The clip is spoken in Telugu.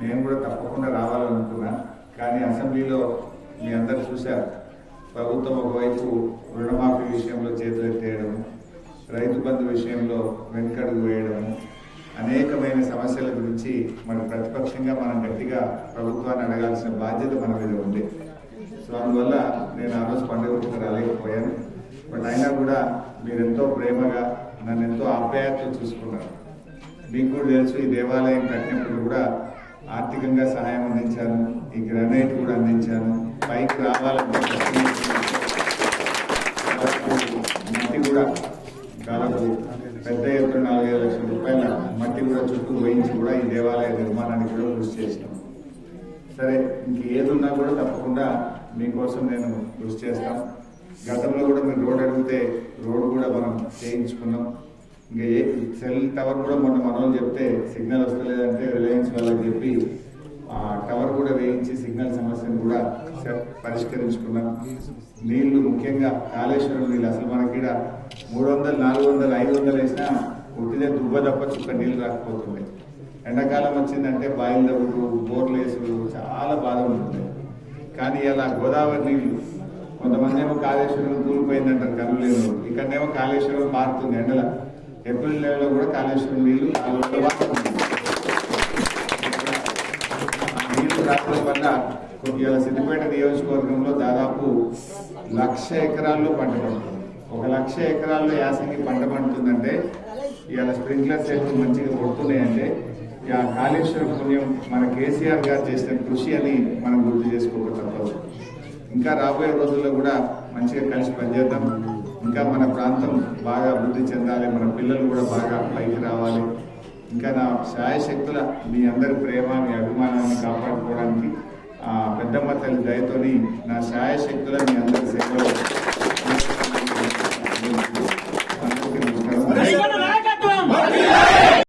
నేను కూడా తప్పకుండా రావాలనుకున్నా కానీ అసెంబ్లీలో మీ అందరు చూశారు. ప్రభుత్వం ఒకవైపు రుణమాఫీ విషయంలో చేతులు ఎత్తేయడము రైతు బంధు విషయంలో వెనుకడుగు వేయడము అనేకమైన సమస్యల గురించి మన ప్రతిపక్షంగా మనం గట్టిగా ప్రభుత్వాన్ని అడగాల్సిన బాధ్యత మన మీద ఉంది. సో అందువల్ల నేను ఆ రోజు పండుగ పూట రాలేకపోయాను. బట్ అయినా కూడా మీరెంతో ప్రేమగా నన్ను ఎంతో ఆప్యాయతతో చూసుకున్నారు. మీకు కూడా తెలుసు ఈ దేవాలయం కట్టినప్పుడు కూడా ఆర్థికంగా సహాయం అందించాను ఈ గ్రనైట్ కూడా అందించాను పైకి రావాలంటే మట్టి కూడా దాదాపు పెద్ద ఎత్తున నాలుగైదు లక్షల రూపాయల మట్టి కూడా చుట్టూ వేయించి కూడా ఈ దేవాలయ నిర్మాణానికి కూడా కృషి చేసినాం. సరే ఇంక ఏదున్నా కూడా తప్పకుండా మీకోసం నేను కృషి చేస్తాం. గతంలో కూడా మీరు రోడ్ అడిగితే రోడ్ కూడా మనం చేయించుకున్నాం. ఇంకా ఏ సెల్ టవర్ కూడా మొన్న మనలో చెప్తే సిగ్నల్ వస్తలేదంటే రిలయన్స్ వాళ్ళకి చెప్పి ఆ టవర్ కూడా వేయించి సిగ్నల్ సమస్యను కూడా పరిష్కరించుకున్నాం నీళ్ళు ముఖ్యంగా కాళేశ్వరం నీళ్ళు అసలు మనకి మూడు వందలు నాలుగు వందలు ఐదు వందలు వేసినా ఉట్టిదే దుబ్బ తప్ప చుక్క నీళ్ళు రాకపోతుంది ఎండాకాలం వచ్చిందంటే బాయిల దవ్వుడు బోర్లు వేసుడు చాలా బాధ ఉంటుంది కానీ అలా గోదావరి నీళ్ళు కొంతమంది ఏమో కాళేశ్వరం కూలిపోయిందంటారు కనులేరు ఇక్కడనేమో కాళేశ్వరం మారుతుంది ఎండల ఏప్రిల్ నెలలో కూడా కాళేశ్వరం నీళ్ళు నీళ్ళు రావడం వల్ల ఇవాళ సిద్దిపేట నియోజకవర్గంలో దాదాపు లక్ష ఎకరాల్లో పంట పండుతుంది. ఒక లక్ష ఎకరాల్లో యాసంగి పంట పండుతుందంటే ఇవాళ స్ప్రింక్లర్ సెట్లు మంచిగా కొడుతున్నాయంటే ఇక ఆ కాళేశ్వర పుణ్యం మన కేసీఆర్ గారు చేసిన కృషి అని మనం గుర్తు చేసుకోక తప్పదు. ఇంకా రాబోయే రోజుల్లో కూడా మంచిగా కలిసి పనిచేద్దాం. ఇంకా మన ప్రాంతం బాగా అభివృద్ధి చెందాలి మన పిల్లలు కూడా బాగా పైకి రావాలి. ఇంకా నా శాయశక్తుల మీ అందరి ప్రేమ మీ అభిమానాన్ని కాపాడుకోవడానికి ఆ పెద్దమ్మ తల్లి దయతోని నా శాయశక్తుల మీ